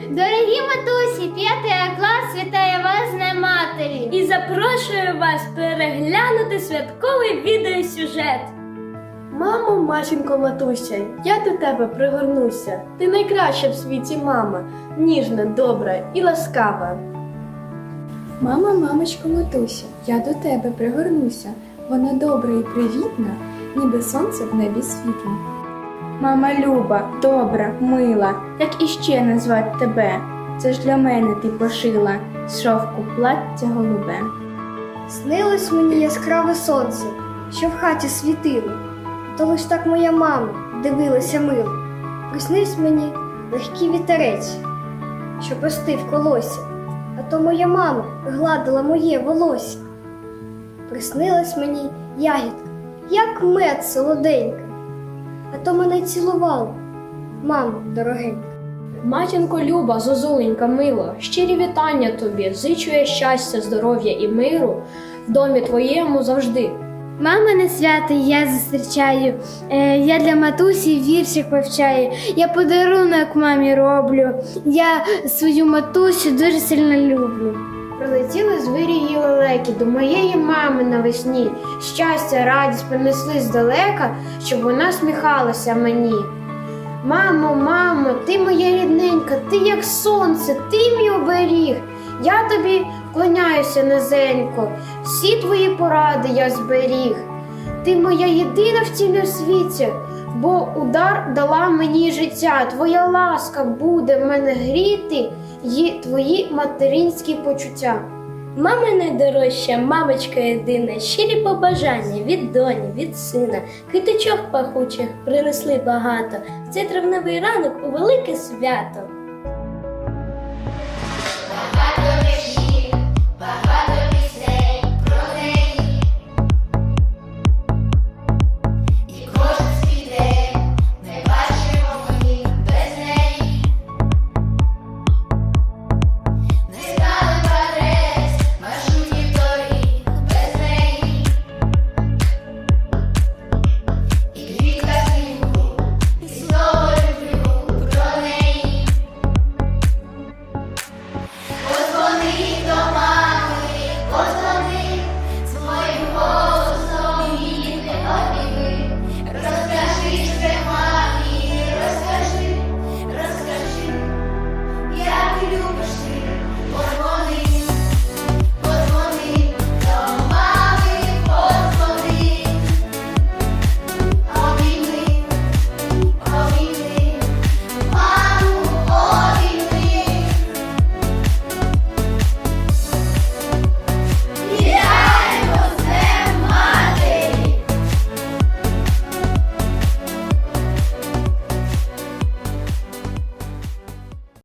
Дорогі матусі, п'ятий клас вітає вас з Днем матері. І запрошую вас переглянути святковий відеосюжет. Мамо, матінко, матуся, я до тебе пригорнуся. Ти найкраща в світі мама, ніжна, добра і ласкава. Мама, мамочко, матуся, я до тебе пригорнуся. Вона добра і привітна, ніби сонце в небі світло. Мама люба, добра, мила, як іще назвать тебе? Це ж для мене ти пошила шовку плаття голубе. Снилось мені яскраве сонце, що в хаті світило, то лиш так моя мама дивилася мило. Приснився мені легкий вітерець, що пустив колосся, а то моя мама гладила моє волосся. Приснилась мені ягідка, як мед солоденька, а то мене цілувала, мамо дорогенька. Матінко Люба, зозуленька мило, щирі вітання тобі, зичує щастя, здоров'я і миру в домі твоєму завжди. Мамине свято я зустрічаю. Е, я для матусі віршик вивчаю. Я подарунок мамі роблю. Я свою матусю дуже сильно люблю. Прилетіли звирі лелеки до моєї мами навесні. Щастя, радість принесли здалека, щоб вона сміхалася мені. Мамо, мамо, ти моя рідненька, ти як сонце, ти мій оберіг. Я тобі вклоняюся низенько, всі твої поради я зберіг. Ти моя єдина в цілім світі, бо удар дала мені життя. Твоя ласка буде мене гріти і твої материнські почуття. Мама найдорожча, мамочка єдина, щирі побажання від доні, від сина, квіточок пахучих принесли багато. В цей травневий ранок у велике свято. so much.